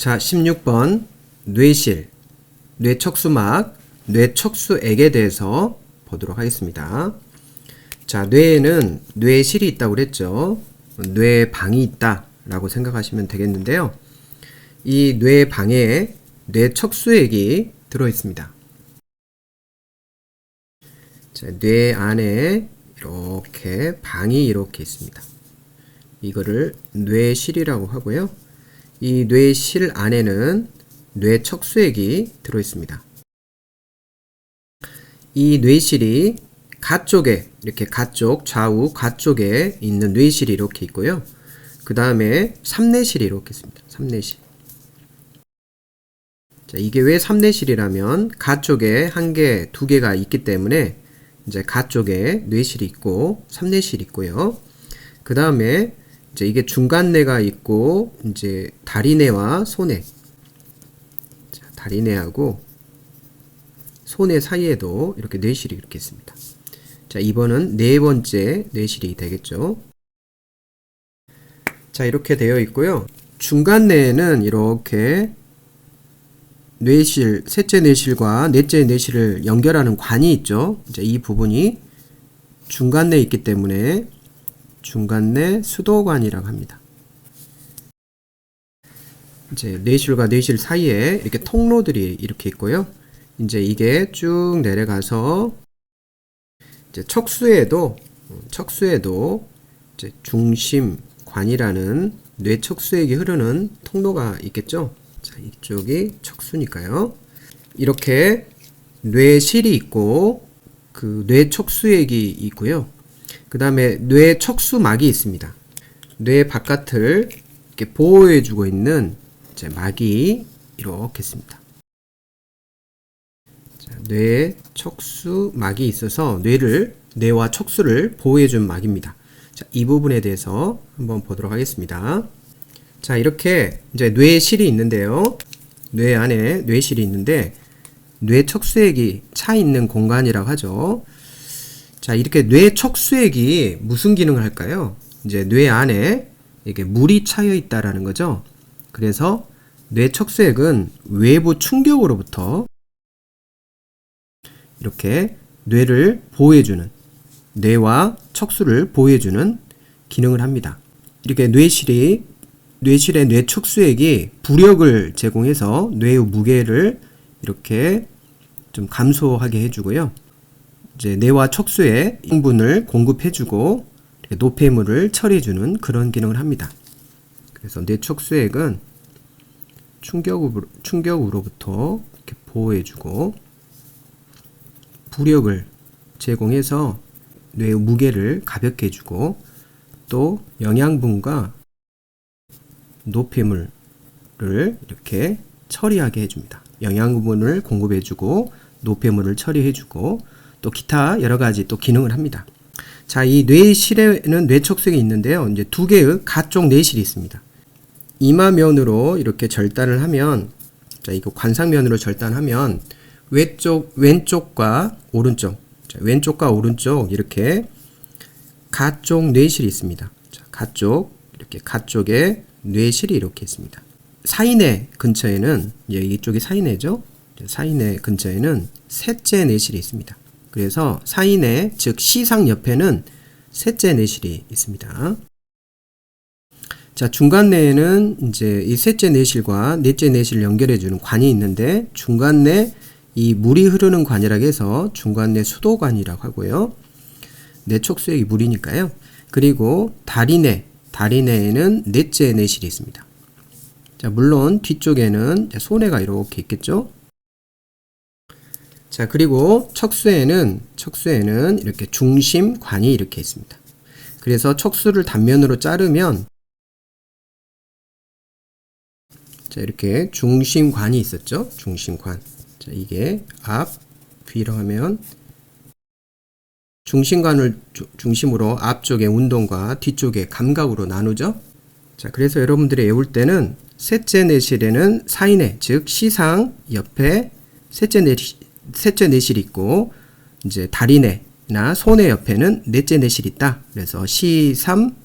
자, 16번 뇌실, 뇌척수막, 뇌척수액에 대해서 보도록 하겠습니다. 자, 뇌에는 뇌실이 있다고 그랬죠. 뇌방이 있다라고 생각하시면 되겠는데요. 이 뇌방에 뇌척수액이 들어 있습니다. 자, 뇌 안에 이렇게 방이 이렇게 있습니다. 이거를 뇌실이라고 하고요. 이 뇌실 안에는 뇌 척수액이 들어 있습니다. 이 뇌실이 가 쪽에 이렇게 가쪽 좌우 가 쪽에 있는 뇌실이 이렇게 있고요. 그 다음에 삼내실이 이렇게 있습니다. 삼내실. 자, 이게 왜 삼내실이라면 가 쪽에 한 개, 두 개가 있기 때문에 이제 가 쪽에 뇌실이 있고 삼내실이 있고요. 그 다음에 이제 이게 중간뇌가 있고 이제 다리뇌와 소뇌. 자, 다리뇌하고 소뇌 사이에도 이렇게 뇌실이 이렇게 있습니다. 자, 이번은 네 번째 뇌실이 되겠죠. 자, 이렇게 되어 있고요. 중간뇌에는 이렇게 뇌실, 셋째 뇌실과 넷째 뇌실을 연결하는 관이 있죠. 이제 이 부분이 중간뇌에 있기 때문에 중간뇌 수도관이라고 합니다. 이제 뇌실과 뇌실 사이에 이렇게 통로들이 이렇게 있고요. 이제 이게 쭉 내려가서 이제 척수에도 척수에도 이제 중심관이라는 뇌 척수액이 흐르는 통로가 있겠죠. 자, 이쪽이 척수니까요. 이렇게 뇌실이 있고 그 뇌 척수액이 있고요. 그 다음에 뇌 척수막이 있습니다. 뇌 바깥을 이렇게 보호해주고 있는 이제 막이 이렇게 있습니다. 자, 뇌 척수막이 있어서 뇌를 뇌와 척수를 보호해준 막입니다. 자, 이 부분에 대해서 한번 보도록 하겠습니다. 자, 이렇게 이제 뇌실이 있는데요. 뇌 안에 뇌실이 있는데 뇌 척수액이 차 있는 공간이라고 하죠. 자, 이렇게 뇌 척수액이 무슨 기능을 할까요? 이제 뇌 안에 이게 물이 차여 있다라는 거죠. 그래서 뇌 척수액은 외부 충격으로부터 이렇게 뇌를 보호해주는 뇌와 척수를 보호해주는 기능을 합니다. 이렇게 뇌실이 뇌실의 뇌 척수액이 부력을 제공해서 뇌의 무게를 이렇게 좀 감소하게 해주고요. 이제 뇌와 척수에 성분을 공급해주고 노폐물을 처리해주는 그런 기능을 합니다. 그래서 뇌척수액은 충격으로, 충격으로부터 이렇게 보호해주고 부력을 제공해서 뇌의 무게를 가볍게 해주고 또 영양분과 노폐물을 이렇게 처리하게 해줍니다. 영양분을 공급해주고 노폐물을 처리해주고 또 기타 여러 가지 또 기능을 합니다. 자, 이 뇌실에는 뇌척수액이 있는데요. 이제 두 개의 가쪽 뇌실이 있습니다. 이마면으로 이렇게 절단을 하면 자, 이거 관상면으로 절단하면 왼쪽 왼쪽과 오른쪽 자, 왼쪽과 오른쪽 이렇게 가쪽 뇌실이 있습니다. 자, 가쪽 이렇게 가쪽에 뇌실이 이렇게 있습니다. 사이뇌 근처에는 예, 이쪽이 사이뇌죠. 사이뇌 근처에는 셋째 뇌실이 있습니다. 그래서 사이뇌 즉 시상 옆에는 셋째 뇌실이 있습니다. 자 중간뇌에는 이제 이 셋째 뇌실과 넷째 뇌실을 연결해 주는 관이 있는데 중간뇌 이 물이 흐르는 관이라고 해서 중간뇌 수도관이라고 하고요. 뇌척수액이 물이니까요. 그리고 다리뇌 다리뇌에는 넷째 뇌실이 있습니다. 자, 물론 뒤쪽에는 소뇌가 이렇게 있겠죠. 자, 그리고 척수에는 척수에는 이렇게 중심관이 이렇게 있습니다. 그래서 척수를 단면으로 자르면 자, 이렇게 중심관이 있었죠. 중심관. 자, 이게 앞, 뒤로 하면 중심관을 주, 중심으로 앞쪽의 운동과 뒤쪽의 감각으로 나누죠. 자, 그래서 여러분들이 외울 때는 셋째 내실에는 사이내, 즉 시상 옆에 셋째 내실, 셋째 내실이 있고 이제 다리내나 손의 옆에는 넷째 내실이 있다. 그래서 시삼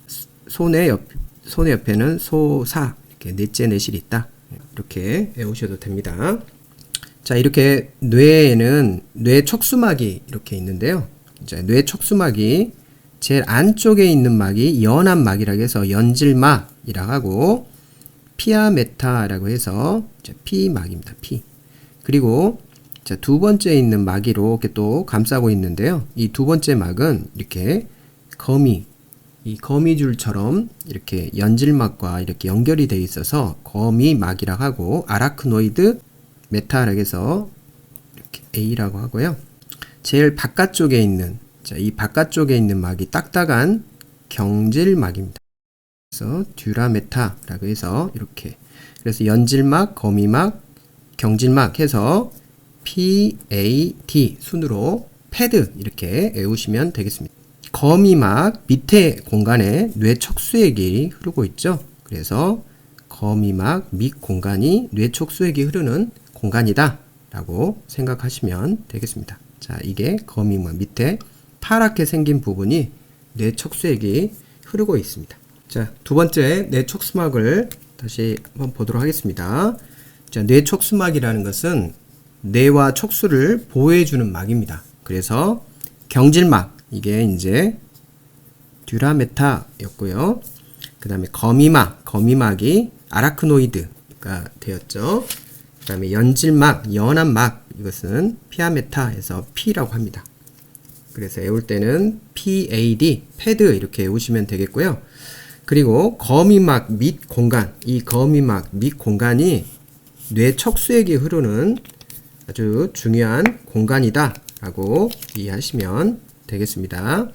손의 옆 손의 옆에는 소사 이렇게 넷째 내실이 있다. 이렇게 외우셔도 됩니다. 자, 이렇게 뇌에는 뇌 척수막이 이렇게 있는데요. 자, 뇌 척수막이 제일 안쪽에 있는 막이 연한 막이라고 해서 연질막이라고 하고 피아메타라고 해서 자, 피막입니다. 피. 그리고 자, 두 번째 있는 막이 이렇게 또 감싸고 있는데요. 이 두 번째 막은 이렇게 거미 이 거미줄처럼 이렇게 연질막과 이렇게 연결이 되어 있어서 거미막이라고 하고 아라크노이드 해서 이렇게 A라고 하고요. 제일 바깥쪽에 있는 자, 이 바깥쪽에 있는 막이 딱딱한 경질막입니다. 그래서 듀라메타라고 해서 이렇게 그래서 연질막, 거미막, 경질막 해서 PAD 순으로 패드 이렇게 외우시면 되겠습니다. 거미막 밑에 공간에 뇌 척수액이 흐르고 있죠. 그래서 거미막 밑 공간이 뇌 척수액이 흐르는 공간이다 라고 생각하시면 되겠습니다. 자, 이게 거미막 밑에 파랗게 생긴 부분이 뇌 척수액이 흐르고 있습니다. 자, 두 번째 뇌 척수막을 다시 한번 보도록 하겠습니다. 자, 뇌 척수막이라는 것은 뇌와 척수를 보호해주는 막입니다. 그래서 경질막 이게 이제 듀라메타였고요. 그 다음에 거미막, 거미막이 아라크노이드가 되었죠. 그 다음에 연질막, 연한 막, 이것은 피아메타에서 P라고 합니다. 그래서 외울 때는 PAD, 패드 이렇게 외우시면 되겠고요. 그리고 거미막 밑 공간, 이 거미막 밑 공간이 뇌 척수액이 흐르는 아주 중요한 공간이다 라고 이해하시면 되겠습니다.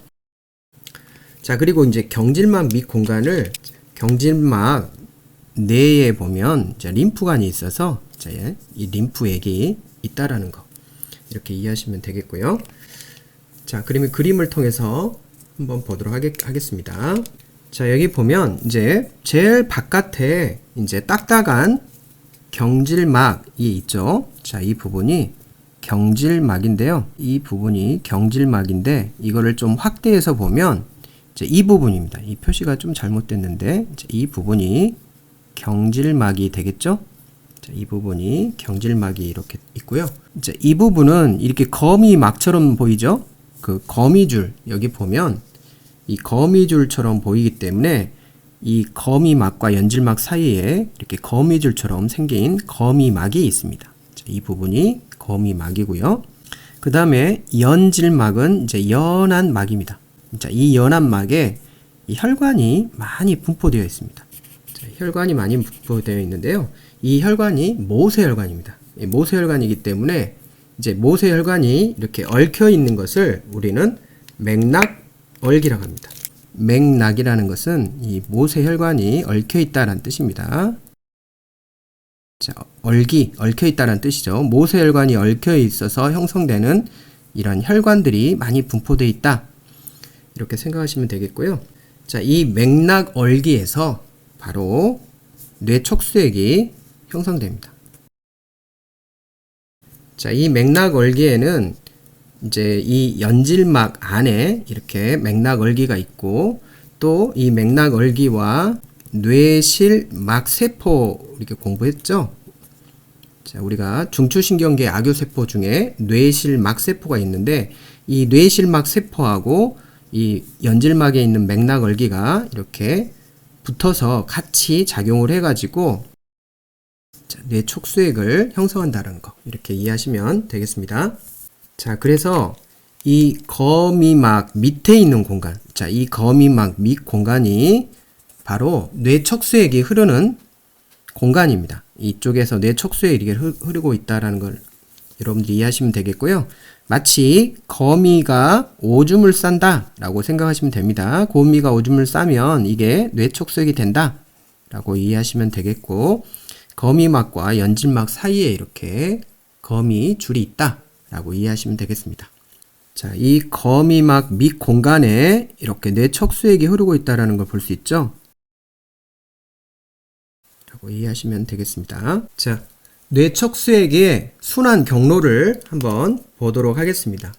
자, 그리고 이제 경질막 밑 공간을 경질막 내에 보면 자, 림프관이 있어서 자, 이 림프액이 있다라는 거 이렇게 이해하시면 되겠고요. 자, 그러면 그림을 통해서 한번 보도록 하겠, 하겠습니다. 자, 여기 보면 이제 제일 바깥에 이제 딱딱한 경질막이 있죠. 자, 이 부분이 경질막인데요. 이 부분이 경질막인데 이거를 좀 확대해서 보면 이 부분입니다. 이 표시가 좀 잘못됐는데 이 부분이 경질막이 되겠죠? 자, 이 부분이 경질막이 이렇게 있고요. 이제 이 부분은 이렇게 거미막처럼 보이죠? 그 거미줄 여기 보면 이 거미줄처럼 보이기 때문에 이 거미막과 연질막 사이에 이렇게 거미줄처럼 생긴 거미막이 있습니다. 자, 이 부분이 거미막이고요. 그 다음에 연질막은 이제 연한 막입니다. 자, 이 연한 막에 이 혈관이 많이 분포되어 있습니다. 자, 혈관이 많이 분포되어 있는데요. 이 혈관이 모세혈관입니다. 모세혈관이기 때문에 이제 모세혈관이 이렇게 얽혀 있는 것을 우리는 맥락얽이라고 합니다. 맥락이라는 것은 이 모세혈관이 얽혀 있다라는 뜻입니다. 자, 얽이 얽혀 있다는 뜻이죠. 모세혈관이 얽혀 있어서 형성되는 이런 혈관들이 많이 분포되어 있다. 이렇게 생각하시면 되겠고요. 자, 이 맥락 얼기에서 바로 뇌척수액이 형성됩니다. 자, 이 맥락 얼기에는 이제 이 연질막 안에 이렇게 맥락 얼기가 있고 또 이 맥락 얼기와 뇌실 막 세포 이렇게 공부했죠. 자, 우리가 중추신경계 악교세포 중에 뇌실 막 세포가 있는데 이 뇌실 막 세포하고 이 연질막에 있는 맥락얼기가 이렇게 붙어서 같이 작용을 해가지고 뇌 촉수액을 형성한다는 거 이렇게 이해하시면 되겠습니다. 자, 그래서 이 거미막 밑에 있는 공간, 자, 이 거미막 밑 공간이 바로 뇌 척수액이 흐르는 공간입니다. 이쪽에서 뇌 척수액이 흐르고 있다라는 걸 여러분들이 이해하시면 되겠고요. 마치 거미가 오줌을 싼다라고 생각하시면 됩니다. 거미가 오줌을 싸면 이게 뇌척수액이 된다라고 이해하시면 되겠고 거미막과 연질막 사이에 이렇게 거미 줄이 있다라고 이해하시면 되겠습니다. 자, 이 거미막 밑 공간에 이렇게 뇌척수액이 흐르고 있다라는 걸 볼 수 있죠. 라고 이해하시면 되겠습니다. 자, 뇌척수액의 순환 경로를 한번 보도록 하겠습니다.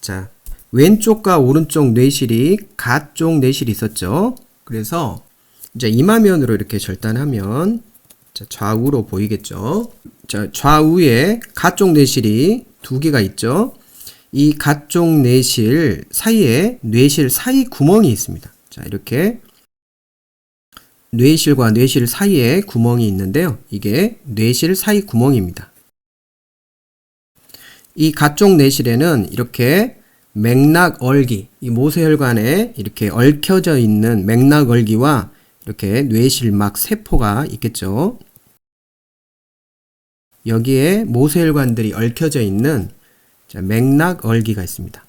자, 왼쪽과 오른쪽 뇌실이 가쪽 뇌실이 있었죠. 그래서 이제 이마면으로 이렇게 절단하면 자, 좌우로 보이겠죠? 자, 좌우에 가쪽 내실이 두 개가 있죠? 이 가쪽 내실 사이에 뇌실 사이 구멍이 있습니다. 자, 이렇게 뇌실과 뇌실 사이에 구멍이 있는데요. 이게 뇌실 사이 구멍입니다. 이 가쪽 내실에는 이렇게 맥락얼기, 이 모세혈관에 이렇게 얽혀져 있는 맥락얼기와 이렇게 뇌실막 세포가 있겠죠. 여기에 모세혈관들이 얽혀져 있는 맥락얼기가 있습니다.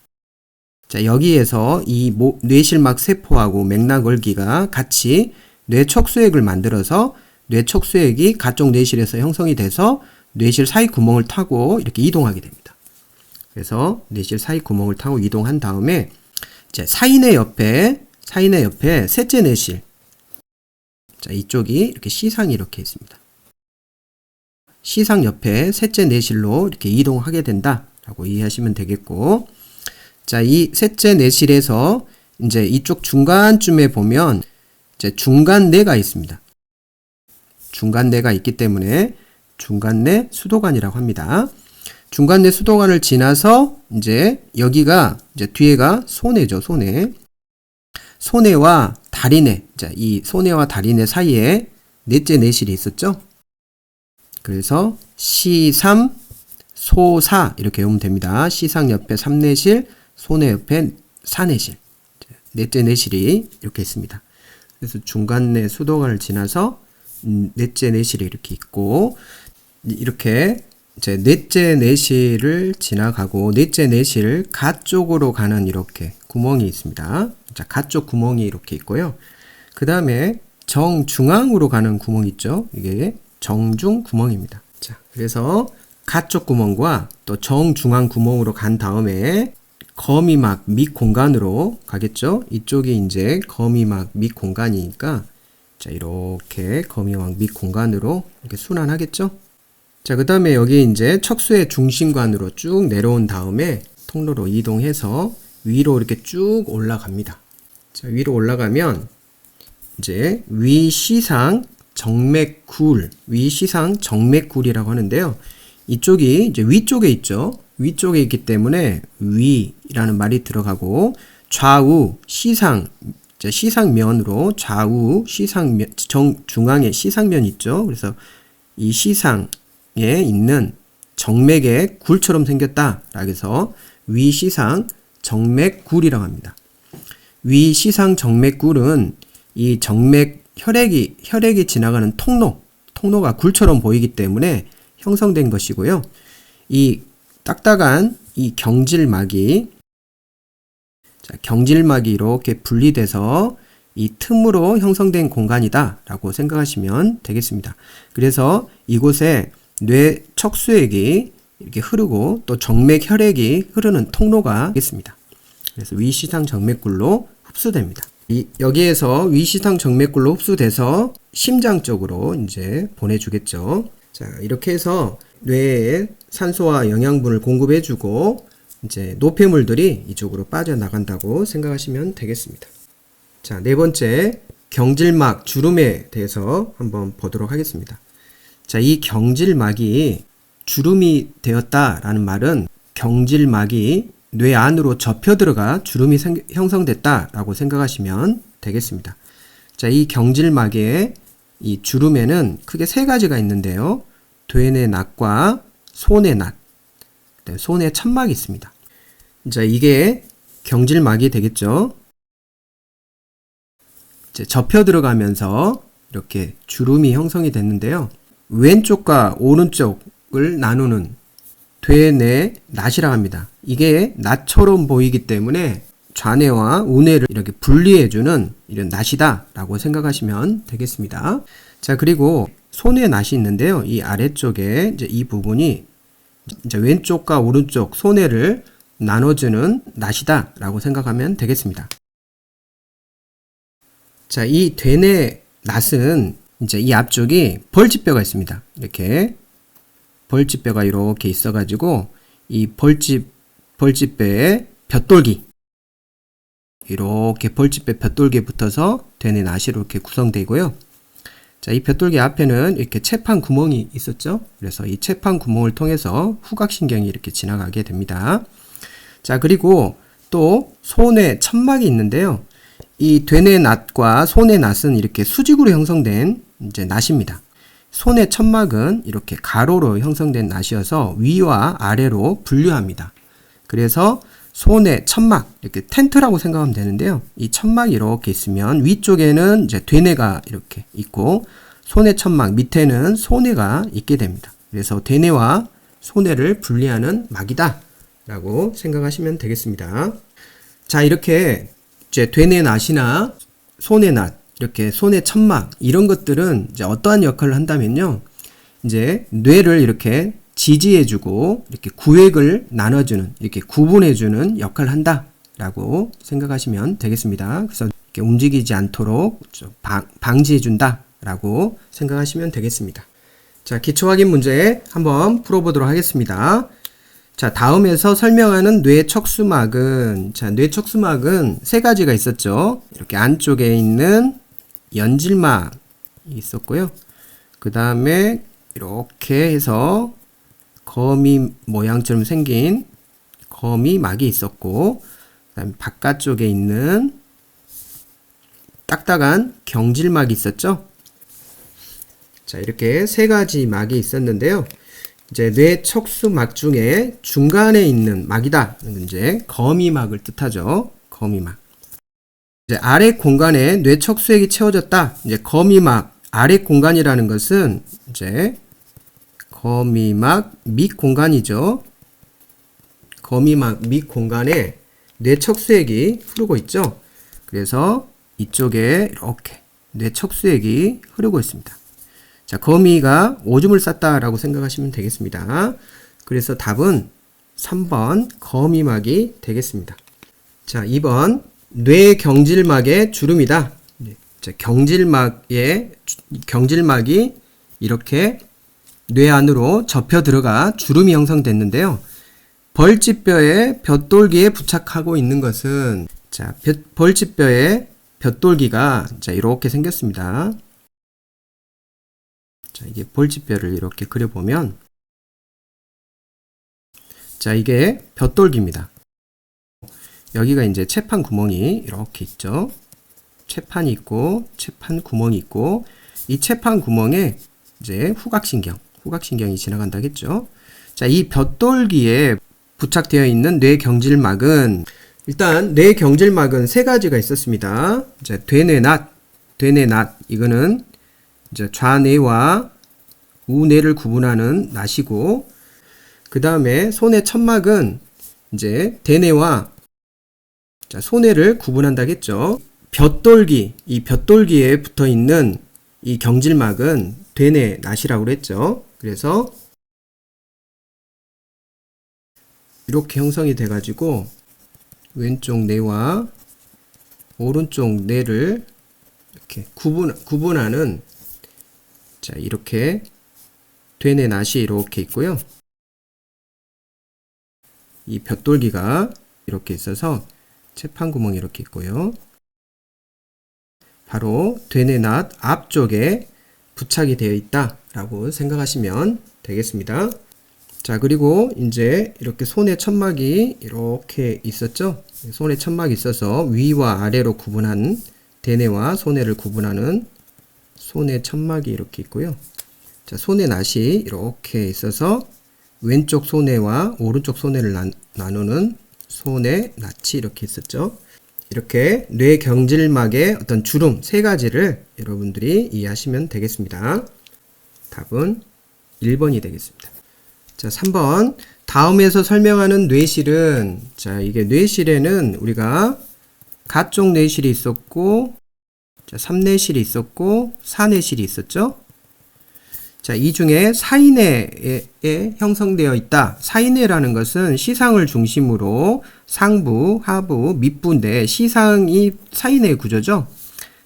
자, 여기에서 이 모, 뇌실막 세포하고 맥락얼기가 같이 뇌척수액을 만들어서 뇌척수액이 가쪽 뇌실에서 형성이 돼서 뇌실 사이 구멍을 타고 이렇게 이동하게 됩니다. 그래서 뇌실 사이 구멍을 타고 이동한 다음에 이제 사인의 옆에 사인의 옆에 셋째 뇌실 자 이쪽이 이렇게 시상이 이렇게 있습니다. 시상 옆에 셋째 뇌실로 이렇게 이동하게 된다라고 이해하시면 되겠고 자 이 셋째 뇌실에서 이제 이쪽 중간쯤에 보면 이제 중간내가 있습니다. 중간내가 있기 때문에 중간내 수도관이라고 합니다. 중간내 수도관을 지나서 이제 여기가 이제 뒤에가 소뇌죠, 소뇌. 소뇌와 다리뇌. 자, 이 소뇌와 다리뇌 사이에 넷째 내실이 있었죠? 그래서 시삼 소사 이렇게 외우면 됩니다. 시상 옆에 삼내실, 소뇌 옆에 사내실. 넷째 내실이 이렇게 있습니다. 그래서 중간내 수도관을 지나서 음, 넷째 내실이 이렇게 있고 이렇게 이제 넷째 내실을 지나가고 넷째 내실 가 쪽으로 가는 이렇게 구멍이 있습니다. 자, 가쪽 구멍이 이렇게 있고요. 그 다음에 정중앙으로 가는 구멍 있죠. 이게 정중 구멍입니다. 자, 그래서 가쪽 구멍과 또 정중앙 구멍으로 간 다음에 거미막 밑 공간으로 가겠죠. 이쪽이 이제 거미막 밑 공간이니까 자, 이렇게 거미막 밑 공간으로 이렇게 순환하겠죠. 자, 그 다음에 여기 이제 척수의 중심관으로 쭉 내려온 다음에 통로로 이동해서 위로 이렇게 쭉 올라갑니다. 자, 위로 올라가면 이제 위시상 정맥굴, 위시상 정맥굴이라고 하는데요. 이쪽이 이제 위쪽에 있죠. 위쪽에 있기 때문에 위라는 말이 들어가고 좌우 시상 시상면으로 좌우 시상면 정 중앙에 시상면 있죠. 그래서 이 시상에 있는 정맥의 굴처럼 생겼다라고 해서 위시상 정맥굴이라고 합니다. 위시상 정맥굴은 이 정맥 혈액이 혈액이 지나가는 통로 통로가 굴처럼 보이기 때문에 형성된 것이고요. 이 딱딱한 이 경질막이 자, 경질막이 이렇게 분리돼서 이 틈으로 형성된 공간이다 라고 생각하시면 되겠습니다. 그래서 이곳에 뇌 척수액이 이렇게 흐르고 또 정맥 혈액이 흐르는 통로가 있습니다. 그래서 위시상 정맥굴로 흡수됩니다. 이, 여기에서 위시상 정맥굴로 흡수돼서 심장 쪽으로 이제 보내주겠죠. 자, 이렇게 해서 뇌에 산소와 영양분을 공급해주고 이제 노폐물들이 이쪽으로 빠져나간다고 생각하시면 되겠습니다. 자, 네 번째 경질막 주름에 대해서 한번 보도록 하겠습니다. 자, 이 경질막이 주름이 되었다라는 말은 경질막이 뇌 안으로 접혀 들어가 주름이 생, 형성됐다라고 생각하시면 되겠습니다. 자, 이 경질막의 이 주름에는 크게 세 가지가 있는데요. 되뇌 낫과 손의 낫, 손의 천막이 있습니다. 자, 이게 경질막이 되겠죠. 이제 접혀 들어가면서 이렇게 주름이 형성이 됐는데요. 왼쪽과 오른쪽을 나누는 되뇌 낫이라고 합니다. 이게 낫처럼 보이기 때문에 좌뇌와 우뇌를 이렇게 분리해주는 이런 낫이다라고 생각하시면 되겠습니다. 자, 그리고 손의 낫이 있는데요. 이 아래쪽에 이제 이 부분이 이제 왼쪽과 오른쪽 손해를 나눠주는 낫이다 라고 생각하면 되겠습니다. 자, 이 되뇌 낫은 이제 이 앞쪽이 벌집뼈가 있습니다. 이렇게 벌집뼈가 이렇게 있어가지고 이 벌집 벌집뼈에 벼돌기 이렇게 벌집뼈 벼돌기에 붙어서 되뇌 낫이 이렇게 구성되고요. 자, 이 볕돌기 앞에는 이렇게 채판 구멍이 있었죠. 그래서 이 채판 구멍을 통해서 후각신경이 이렇게 지나가게 됩니다. 자, 그리고 또 손에 천막이 있는데요. 이 되뇌 낫과 손의 낫은 이렇게 수직으로 형성된 이제 낫입니다. 손의 천막은 이렇게 가로로 형성된 낫이어서 위와 아래로 분류합니다. 그래서 손의 천막 이렇게 텐트라고 생각하면 되는데요. 이 천막이 이렇게 있으면 위쪽에는 이제 되뇌가 이렇게 있고 손의 천막 밑에는 손해가 있게 됩니다. 그래서 되뇌와 손해를 분리하는 막이다 라고 생각하시면 되겠습니다. 자 이렇게 이제 되뇌 낫이나 손의 낫 이렇게 손의 천막 이런 것들은 이제 어떠한 역할을 한다면요. 이제 뇌를 이렇게 지지해주고 이렇게 구획을 나눠주는 이렇게 구분해주는 역할을 한다라고 생각하시면 되겠습니다. 그래서 이렇게 움직이지 않도록 방, 방지해준다라고 생각하시면 되겠습니다. 자 기초 확인 문제 한번 풀어보도록 하겠습니다. 자 다음에서 설명하는 뇌 척수막은 자 뇌 척수막은 세 가지가 있었죠. 이렇게 안쪽에 있는 연질막이 있었고요. 그 다음에 이렇게 해서 거미 모양처럼 생긴 거미막이 있었고 그다음에 바깥쪽에 있는 딱딱한 경질막이 있었죠. 자 이렇게 세 가지 막이 있었는데요. 이제 뇌 척수막 중에 중간에 있는 막이다. 이제 거미막을 뜻하죠. 거미막. 이제 아래 공간에 뇌 척수액이 채워졌다. 이제 거미막 아래 공간이라는 것은 이제 거미막 밑 공간이죠. 거미막 밑 공간에 뇌척수액이 흐르고 있죠. 그래서 이쪽에 이렇게 뇌척수액이 흐르고 있습니다. 자, 거미가 오줌을 쌌다라고 생각하시면 되겠습니다. 그래서 답은 3번 거미막이 되겠습니다. 자, 2번 뇌경질막의 주름이다. 네, 자, 경질막의 경질막이 이렇게 뇌 안으로 접혀 들어가 주름이 형성됐는데요. 벌집뼈에 볕돌기에 부착하고 있는 것은 자, 벌집뼈에 볕돌기가 자, 이렇게 생겼습니다. 자, 이게 벌집뼈를 이렇게 그려보면 자, 이게 볕돌기입니다. 여기가 이제 채판 구멍이 이렇게 있죠. 채판이 있고 채판 구멍이 있고 이 채판 구멍에 이제 후각신경 후각신경이 지나간다겠죠. 자, 이 볕돌기에 부착되어 있는 뇌경질막은 일단 뇌경질막은 세 가지가 있었습니다. 이제 되뇌낫, 되뇌낫 이거는 이제 좌뇌와 우뇌를 구분하는 낫이고 그 다음에 손의 천막은 이제 대뇌와 자, 손해를 구분한다겠죠. 볕돌기, 이 볕돌기에 붙어 있는 이 경질막은 되뇌 낫이라고 그랬죠. 그래서 이렇게 형성이 돼 가지고 왼쪽 뇌와 오른쪽 뇌를 이렇게 구분 구분하는 자 이렇게 되뇌 낫이 이렇게 있고요. 이 볕돌기가 이렇게 있어서 채판 구멍이 이렇게 있고요. 바로 되뇌 낫 앞쪽에 부착이 되어 있다 라고 생각하시면 되겠습니다. 자, 그리고 이제 이렇게 손에 천막이 이렇게 있었죠? 손에 천막이 있어서 위와 아래로 구분한 대뇌와 손해를 구분하는 손에 천막이 이렇게 있고요. 자, 손의 낫이 이렇게 있어서 왼쪽 손해와 오른쪽 손해를 나, 누는 손의 낫이 이렇게 있었죠. 이렇게 뇌 경질막의 어떤 주름 세 가지를 여러분들이 이해하시면 되겠습니다. 답은 1번이 되겠습니다. 자, 3번. 다음에서 설명하는 뇌실은 자, 이게 뇌실에는 우리가 가쪽 뇌실이 있었고 자, 3뇌실이 있었고 4뇌실이 있었죠. 자, 이 중에 사인회에 형성되어 있다. 사인회라는 것은 시상을 중심으로 상부, 하부, 밑부인데 시상이 사인회 구조죠.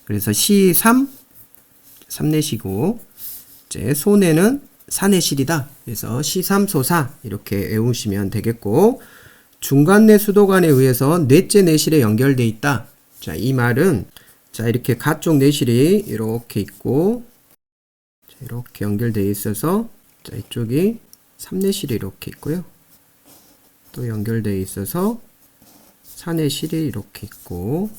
그래서 시3, 3내시고 이제 소내는 사내실이다. 그래서 시3, 소4 이렇게 외우시면 되겠고 중간내 수도관에 의해서 넷째 내실에 연결돼 있다. 자, 이 말은 자, 이렇게 가쪽 내실이 이렇게 있고 이렇게 연결되어 있어서 자, 이쪽이 삼내실이 이렇게 있고요. 또 연결되어 있어서 사내실이 이렇게 있고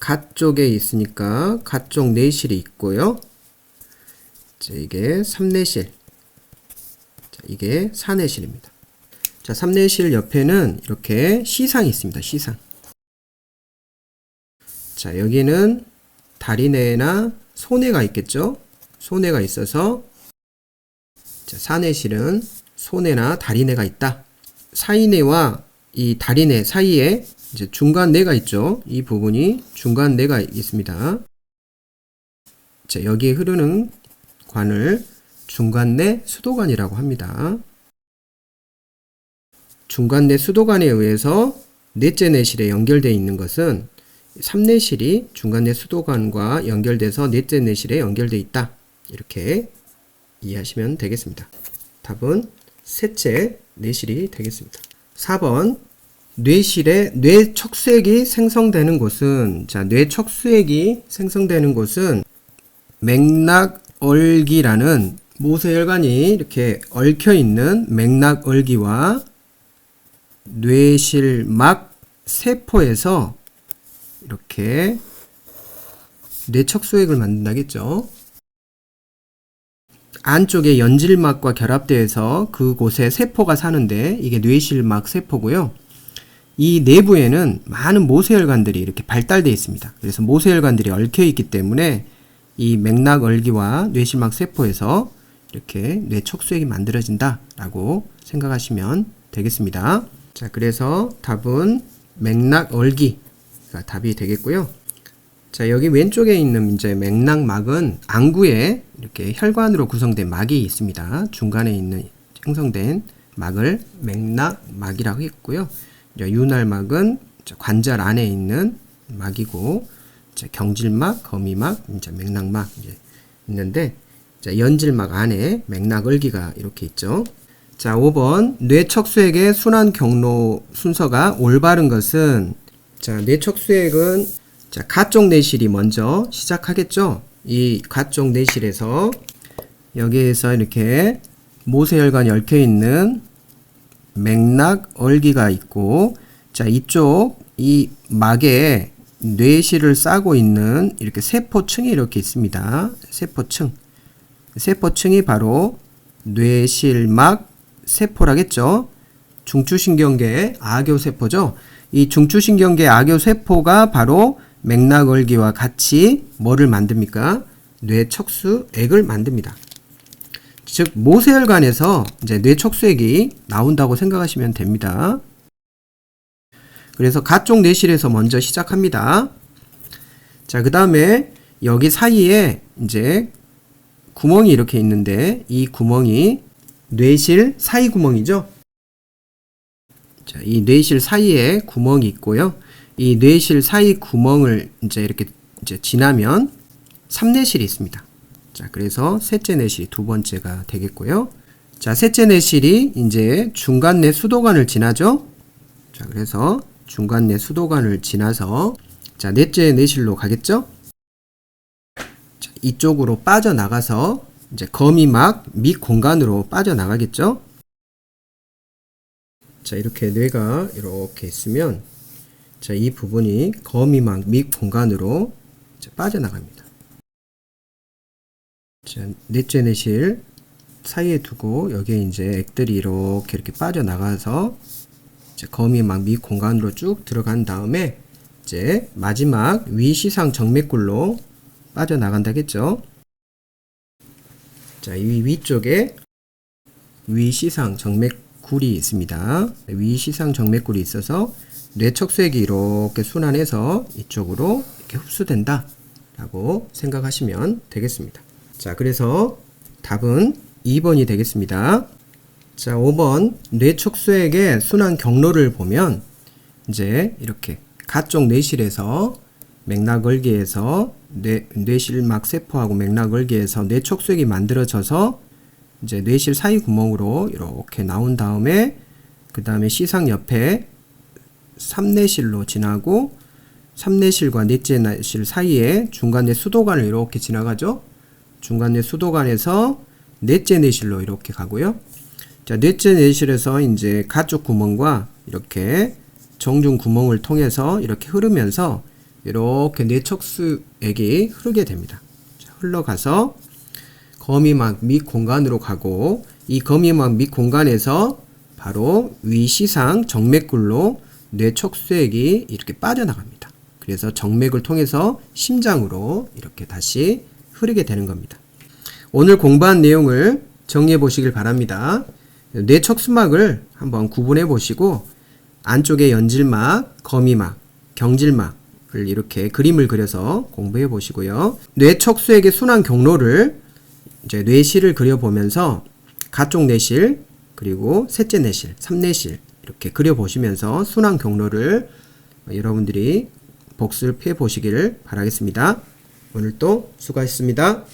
갓 쪽에 있으니까 갓 쪽 내실이 있고요. 자, 이게 삼내실. 자, 이게 사내실입니다. 자, 삼내실 옆에는 이렇게 시상이 있습니다. 시상. 자, 여기는 다리내나 소내가 있겠죠? 소내가 있어서 자, 사내실은 소내나 다리내가 있다. 사이내와 이 다리내 사이에 이제 중간 내가 있죠. 이 부분이 중간 내가 있습니다. 자, 여기에 흐르는 관을 중간내 수도관이라고 합니다. 중간내 수도관에 의해서 넷째 내실에 연결되어 있는 것은 삼내실이 중간내 수도관과 연결돼서 넷째 내실에 연결되어 있다. 이렇게 이해하시면 되겠습니다. 답은 셋째 내실이 되겠습니다. 4번 뇌실에 뇌척수액이 생성되는 곳은 자 뇌척수액이 생성되는 곳은 맥락얼기라는 모세혈관이 이렇게 얽혀 있는 맥락얼기와 뇌실막 세포에서 이렇게 뇌척수액을 만든다겠죠. 안쪽에 연질막과 결합되어서 그곳에 세포가 사는데 이게 뇌실막 세포고요. 이 내부에는 많은 모세혈관들이 이렇게 발달되어 있습니다. 그래서 모세혈관들이 얽혀 있기 때문에 이 맥락 얼기와 뇌실막 세포에서 이렇게 뇌 척수액이 만들어진다라고 생각하시면 되겠습니다. 자, 그래서 답은 맥락 얼기가 답이 되겠고요. 자, 여기 왼쪽에 있는 이제 맥락막은 안구에 이렇게 혈관으로 구성된 막이 있습니다. 중간에 있는 형성된 막을 맥락막이라고 했고요. 윤활막은 관절 안에 있는 막이고 경질막, 거미막, 이제 맥락막 이제 있는데 자, 연질막 안에 맥락을기가 이렇게 있죠. 자, 5번 뇌척수액의 순환 경로 순서가 올바른 것은 자, 뇌척수액은 자, 가쪽 내실이 먼저 시작하겠죠. 이 가쪽 내실에서 여기에서 이렇게 모세혈관이 얽혀 있는 맥락 얼기가 있고 자, 이쪽 이 막에 뇌실을 싸고 있는 이렇게 세포층이 이렇게 있습니다. 세포층. 세포층이 바로 뇌실막 세포라겠죠. 중추신경계 악교세포죠. 이 중추신경계 악교세포가 바로 맥락얼기와 같이 뭐를 만듭니까? 뇌척수액을 만듭니다. 즉 모세혈관에서 이제 뇌척수액이 나온다고 생각하시면 됩니다. 그래서 가쪽 뇌실에서 먼저 시작합니다. 자, 그 다음에 여기 사이에 이제 구멍이 이렇게 있는데 이 구멍이 뇌실 사이 구멍이죠. 자, 이 뇌실 사이에 구멍이 있고요. 이 뇌실 사이 구멍을 이제 이렇게 이제 지나면 삼내실이 있습니다. 자, 그래서 셋째 내실이 두 번째가 되겠고요. 자, 셋째 내실이 이제 중간 내 수도관을 지나죠. 자, 그래서 중간 내 수도관을 지나서 자, 넷째 내실로 가겠죠. 자, 이쪽으로 빠져나가서 이제 거미막 밑 공간으로 빠져나가겠죠. 자, 이렇게 뇌가 이렇게 있으면 자, 이 부분이 거미막 밑 공간으로 빠져나갑니다. 자, 넷째 내실 사이에 두고 여기에 이제 액들이 이렇게 이렇게 빠져나가서 이제 거미막 밑 공간으로 쭉 들어간 다음에 이제 마지막 위 시상 정맥굴로 빠져나간다겠죠. 자, 이 위쪽에 위시상 정맥굴이 있습니다. 위시상 정맥굴이 있어서 뇌척수액이 이렇게 순환해서 이쪽으로 이렇게 흡수된다 라고 생각하시면 되겠습니다. 자, 그래서 답은 2번이 되겠습니다. 자, 5번 뇌척수액의 순환 경로를 보면 이제 이렇게 가쪽 뇌실에서 맥락을기에서 뇌, 뇌실막 세포하고 맥락을기에서 뇌척수액이 만들어져서 이제 뇌실 사이 구멍으로 이렇게 나온 다음에 그 다음에 시상 옆에 삼내실로 지나고 삼내실과 넷째 내실 사이에 중간에 수도관을 이렇게 지나가죠. 중간에 수도관에서 넷째 내실로 이렇게 가고요. 자, 넷째 내실에서 이제 가쪽 구멍과 이렇게 정중 구멍을 통해서 이렇게 흐르면서 이렇게 뇌척수액이 흐르게 됩니다. 자, 흘러가서 거미막 밑 공간으로 가고 이 거미막 밑 공간에서 바로 위시상 정맥굴로 뇌척수액이 이렇게 빠져나갑니다. 그래서 정맥을 통해서 심장으로 이렇게 다시 흐르게 되는 겁니다. 오늘 공부한 내용을 정리해 보시길 바랍니다. 뇌척수막을 한번 구분해 보시고 안쪽에 연질막, 거미막, 경질막을 이렇게 그림을 그려서 공부해 보시고요. 뇌척수액의 순환 경로를 이제 뇌실을 그려보면서 가쪽 내실 그리고 셋째 내실, 삼내실 이렇게 그려보시면서 순환 경로를 여러분들이 복습해 보시기를 바라겠습니다. 오늘 도 수고하셨습니다.